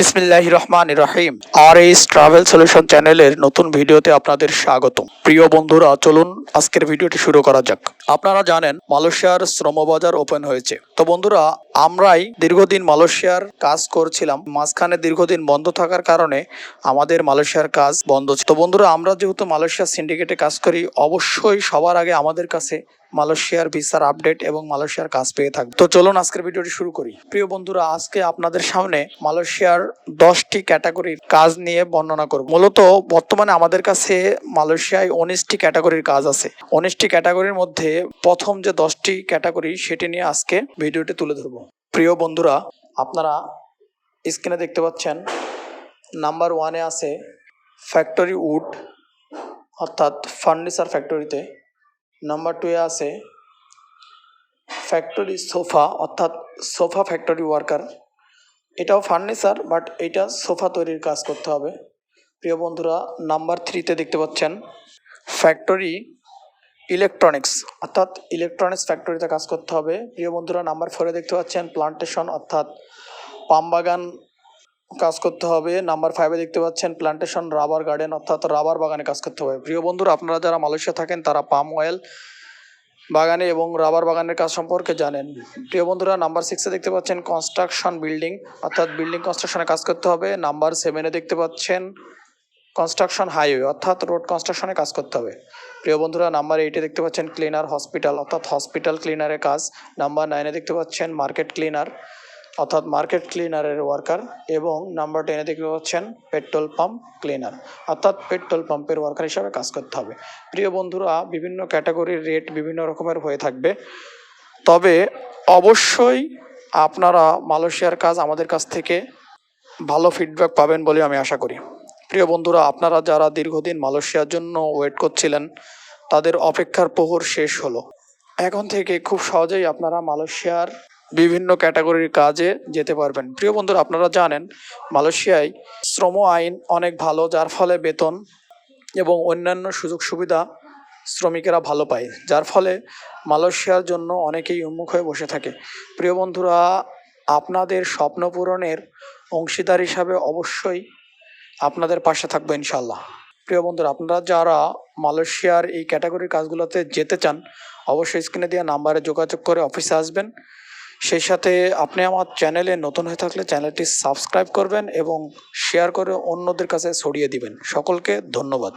বিসমিল্লাহ রহমান রহিম আর এইস ট্রাভেল সলিউশন চ্যানেলের নতুন ভিডিওতে আপনাদের স্বাগত প্রিয় বন্ধুরা, চলুন আজকের ভিডিওটি শুরু করা যাক। আপনারা জানেন, মালয়েশিয়ার শ্রমবাজার ওপেন হয়েছে। তো বন্ধুরা, আমরাই দীর্ঘদিন মালয়েশিয়ার কাজ করছিলাম। মাঝখানে দীর্ঘদিন বন্ধ থাকার কারণে আমাদের মালয়েশিয়ার কাজ বন্ধ। তো বন্ধুরা, আমরা যেহেতু মালয়েশিয়ার সিন্ডিকেটে কাজ করি, অবশ্যই সবার আগে আমাদের কাছে মালয়েশিয়ার ভিসার আপডেট এবং মালয়েশিয়ার কাজ পেয়ে থাকবে। তো চলুন আজকের ভিডিওটি শুরু করি। প্রিয় বন্ধুরা, আজকে আপনাদের সামনে মালয়েশিয়ার দশটি ক্যাটাগরির কাজ নিয়ে বর্ণনা করব। মূলত বর্তমানে আমাদের কাছে মালয়েশিয়ায় উনিশটি ক্যাটাগরির কাজ আছে। উনিশটি ক্যাটাগরির মধ্যে প্রথম যে দশটি ক্যাটাগরি, সেটি নিয়ে আজকে ভিডিওটি তুলে ধরবো। প্রিয় বন্ধুরা, আপনারা স্ক্রিনে দেখতে পাচ্ছেন, নাম্বার ওয়ানে আছে ফ্যাক্টরি উড, অর্থাৎ ফার্নিচার ফ্যাক্টরিতে নাম্বার টুয়ে আছে ফ্যাক্টরি সোফা অর্থাৎ সোফা ফ্যাক্টরি ওয়ার্কার এটাও ফার্নিচার বাট এটা সোফা তৈরির কাজ করতে হবে। প্রিয় বন্ধুরা, নাম্বার থ্রিতে দেখতে পাচ্ছেন ফ্যাক্টরি ইলেকট্রনিক্স অর্থাৎ ইলেকট্রনিক্স ফ্যাক্টরিতে কাজ করতে হবে। প্রিয় বন্ধুরা, নাম্বার ফোরে দেখতে পাচ্ছেন প্লান্টেশন অর্থাৎ পাম বাগান কাজ করতে হবে। নাম্বার ফাইভে দেখতে পাচ্ছেন প্লান্টেশন রাবার গার্ডেন অর্থাৎ রাবার বাগানে কাজ করতে হবে। প্রিয় বন্ধুরা, আপনারা যারা মালয়েশিয়া থাকেন, তারা পাম অয়েল বাগানে এবং রাবার বাগানের কাজ সম্পর্কে জানেন। প্রিয় বন্ধুরা নাম্বার সিক্সে দেখতে পাচ্ছেন কনস্ট্রাকশন বিল্ডিং অর্থাৎ বিল্ডিং কনস্ট্রাকশনে কাজ করতে হবে। নাম্বার সেভেনে দেখতে পাচ্ছেন কনস্ট্রাকশন হাইওয়ে অর্থাৎ রোড কনস্ট্রাকশনে কাজ করতে হবে। প্রিয় বন্ধুরা নাম্বার এইটে দেখতে পাচ্ছেন ক্লিনার হসপিটাল অর্থাৎ হসপিটাল ক্লিনারের কাজ। নাম্বার নাইনে দেখতে পাচ্ছেন মার্কেট ক্লিনার অর্থাৎ মার্কেট ক্লিনারের ওয়ার্কার এবং নাম্বার টেনে দেখতে পাচ্ছেন পেট্রোল পাম্প ক্লিনার। অর্থাৎ পেট্রোল পাম্পের ওয়ার্কার হিসাবে কাজ করতে হবে। প্রিয় বন্ধুরা, বিভিন্ন ক্যাটাগরির রেট বিভিন্ন রকমের হয়ে থাকবে। তবে অবশ্যই আপনারা মালয়েশিয়ার কাজ আমাদের কাছ থেকে ভালো ফিডব্যাক পাবেন বলে আমি আশা করি। প্রিয় বন্ধুরা, আপনারা যারা দীর্ঘদিন মালয়েশিয়ার জন্য ওয়েট করছিলেন, তাদের অপেক্ষার প্রহর শেষ হলো। এখন থেকে খুব সহজেই আপনারা মালয়েশিয়ার বিভিন্ন ক্যাটাগরির কাজে যেতে পারবেন। প্রিয় বন্ধুরা, আপনারা জানেন, মালয়েশিয়ায় শ্রম আইন অনেক ভালো, যার ফলে বেতন এবং অন্যান্য সুযোগ সুবিধা শ্রমিকেরা ভালো পায়। যার ফলে মালয়েশিয়ার জন্য অনেকেই উন্মুখ হয়ে বসে থাকে। প্রিয় বন্ধুরা, আপনাদের স্বপ্ন পূরণের অংশীদার হিসাবে অবশ্যই আপনাদের পাশে থাকব ইনশাল্লাহ প্রিয় বন্ধুরা, আপনারা যারা মালয়েশিয়ার এই ক্যাটাগরির কাজগুলোতে যেতে চান, অবশ্যই স্ক্রিনে দেওয়া নাম্বারে যোগাযোগ করে অফিসে আসবেন। সেই সাথে আপনি আমার চ্যানেলে নতুন হয়ে থাকলে চ্যানেলটি সাবস্ক্রাইব করবেন এবং শেয়ার করে অন্যদের কাছে ছড়িয়ে দিবেন। সকলকে ধন্যবাদ।